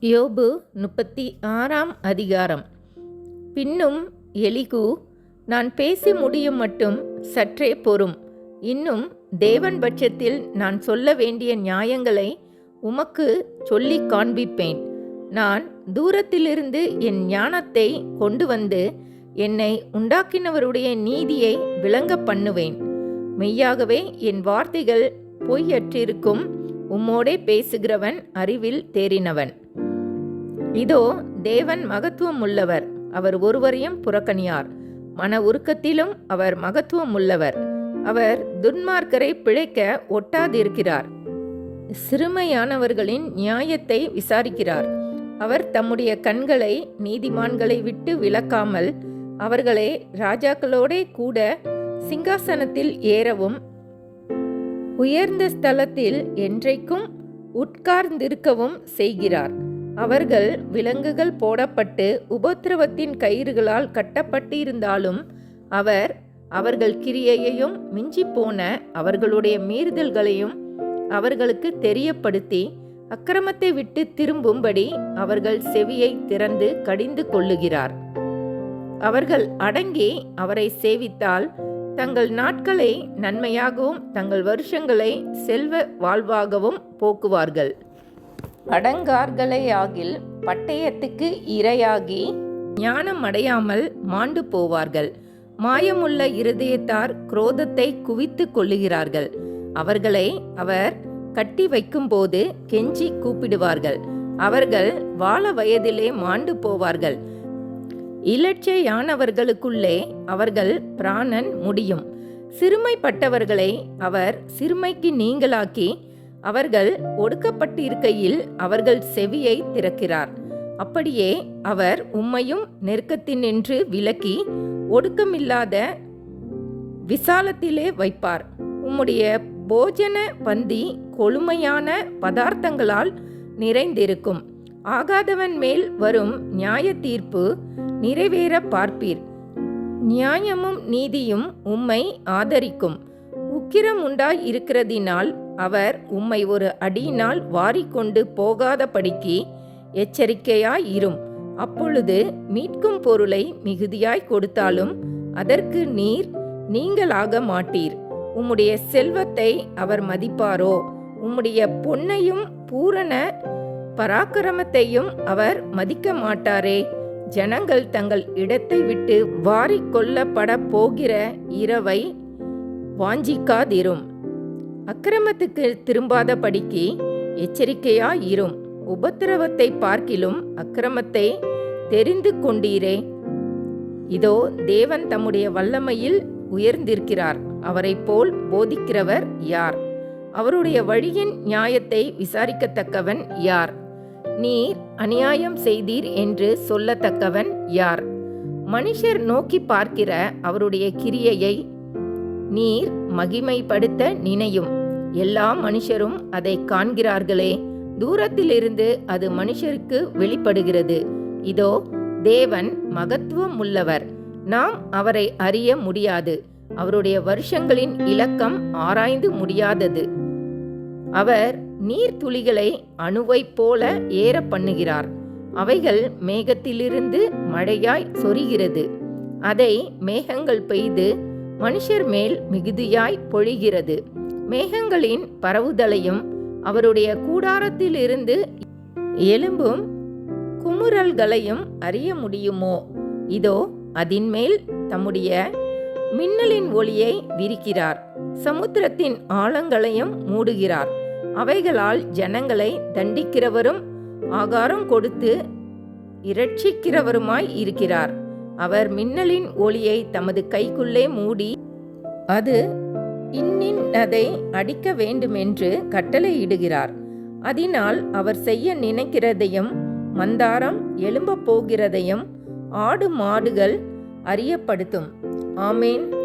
யோபு முப்பத்தி ஆறாம் அதிகாரம். பின்னும் எலிகு நான் பேசி முடியும் மட்டும் சற்றே பொறும். இன்னும் தேவன் பட்சத்தில் நான் சொல்ல வேண்டிய நியாயங்களை உமக்கு சொல்லிக் காண்பிப்பேன். நான் தூரத்திலிருந்து என் ஞானத்தை கொண்டு வந்து என்னை உண்டாக்கினவருடைய நீதியை விளங்க பண்ணுவேன். மெய்யாகவே என் வார்த்தைகள் பொய்யற்றிருக்கும். உம்மோடே பேசுகிறவன் அறிவில் தேறினவன். இதோ தேவன் மகத்துவம் உள்ளவர் அவர் ஒருவரையும் புறக்கணியார். மன உருக்கத்திலும் அவர் மகத்துவம் உள்ளவர் அவர் துன்மார்க்கரை பிழைக்க ஒட்டாதிருக்கிறார். சிறுமையானவர்களின் நியாயத்தை விசாரிக்கிறார். அவர் தம்முடைய கண்களை நீதிமான்களை விட்டு விலக்காமல் அவர்களை ராஜாக்களோடே கூட சிங்காசனத்தில் ஏறவும் உயர்ந்த ஸ்தலத்தில் என்றைக்கும் உட்கார்ந்திருக்கவும் செய்கிறார். அவர்கள் விலங்குகள் போடப்பட்டு உபத்திரவத்தின் கயிறுகளால் கட்டப்பட்டிருந்தாலும் அவர் அவர்கள் கிரியையையும் மிஞ்சி போன அவர்களுடைய மீறுதல்களையும் அவர்களுக்கு தெரியப்படுத்தி அக்கிரமத்தை விட்டு திரும்பும்படி அவர்கள் செவியை திறந்து கடிந்து கொள்ளுகிறார். அவர்கள் அடங்கி அவரை சேவித்தால் தங்கள் நாட்களை நன்மையாகவும் தங்கள் வருஷங்களை செல்வ வாழ்வாகவும் போக்குவார்கள். அடங்கார்களையாகில் பட்டயத்துக்கு இரையாகி ஞானம் அடையாமல் மாண்டு போவார்கள். மாயமுள்ள இருதயத்தார் குரோதத்தை குவித்து கொள்ளுகிறார்கள். அவர்களை அவர் கட்டி வைக்கும்போது கெஞ்சி கூப்பிடுவார்கள். அவர்கள் வாழ வயதிலே மாண்டு போவார்கள். இலட்சியானவர்களுக்குள்ளே அவர்கள் பிராணன் முடியும். சிறுமைப்பட்டவர்களை அவர் சிறுமைக்கு நீங்களாக்கி அவர்கள் ஒடுக்கப்பட்டிருக்கையில் அவர்கள் செவியை திறக்கிறார். அப்படியே அவர் உம்மையும் நெருக்கத்தினின்று விலக்கி ஒடுக்கமில்லாத விசாலத்திலே வைப்பார். உம்முடைய போஜன பந்தி கொழுமையான பதார்த்தங்களால் நிறைந்திருக்கும். ஆகாதவன் மேல் வரும் நியாய தீர்ப்பு நிறைவேற பார்ப்பீர். நியாயமும் நீதியும் உம்மை ஆதரிக்கும். உக்கிரம் உண்டாய் இருக்கிறதினால் அவர் உம்மை ஒரு அடியினால் வாரிக்கொண்டு போகாதபடிக்கு எச்சரிக்கையாய் இரும் அப்பொழுது மீட்கும் பொருளை மிகுதியாய் கொடுத்தாலும் அதற்கு நீர் நீங்களாக மாட்டீர். உம்முடைய செல்வத்தை அவர் மதிப்பாரோ? உம்முடைய பொன்னையும் பூரண பராக்கிரமத்தையும் அவர் மதிக்க மாட்டாரே? ஜனங்கள் தங்கள் இடத்தை விட்டு வாரிக்கொள்ளப்பட போகிற இரவை வாஞ்சிக்காதிரும். அக்கிரமத்துக்கு திரும்பாத படிக்கு எச்சரிக்கையா இரும் உபத்திரவத்தை பார்க்கிலும் அக்கிரமத்தை தெரிந்து கொண்டீரே. இதோ தேவன் தம்முடைய வல்லமையில் உயர்ந்திருக்கிறார். அவரை போல் போதிக்கிறவர் யார்? அவருடைய வழியின் நியாயத்தை விசாரிக்கத்தக்கவன் யார்? நீர் அநியாயம் செய்தீர் என்று சொல்லத்தக்கவன் யார்? மனுஷர் நோக்கி பார்க்கிற அவருடைய கிரியையை நீர் மகிமைப்படுத்த நினையும். எல்லா மனுஷரும் அதை காண்கிறார்களே. தூரத்திலிருந்து அது மனுஷருக்கு வெளிப்படுகிறது. இதோ தேவன் மகத்துவம் உள்ளவர் நாம் அவரை அறிய முடியாது. அவருடைய வருஷங்களின் இலக்கம் ஆராய்ந்து முடியாதது. அவர் நீர்த்துளிகளை அணுவைப் போல ஏற பண்ணுகிறார். அவைகள் மேகத்திலிருந்து மழையாய் சொரிகிறது. அதை மேகங்கள் பெய்து மனுஷர் மேல் மிகுதியாய் பொழிகிறது. மேகங்களின் பரவுதலையும் அவருடைய கூடாரத்திலிருந்து எலும்பும் குமுறல்களையும் அறிய முடியுமோ? இதோ அதின்மேல் தம்முடைய மின்னலின் ஒளியை விரிக்கிறார். சமுத்திரத்தின் ஆழங்களையும் மூடுகிறார். அவைகளால் ஜனங்களை தண்டிக்கிறவரும் ஆகாரம் கொடுத்து இரட்சிக்கிறவருமாய் இருக்கிறார். அவர் மின்னலின் ஒளியை தமது கைக்குள்ளே மூடி அது இன்னின்னதை அடிக்க வேண்டுமென்று கட்டளையிடுகிறார். அதனால் அவர் செய்ய நினைக்கிறதையும் மந்தாரம் எழும்பப் போகிறதையும் ஆடு மாடுகள் அறியப்படுத்தும். ஆமேன்.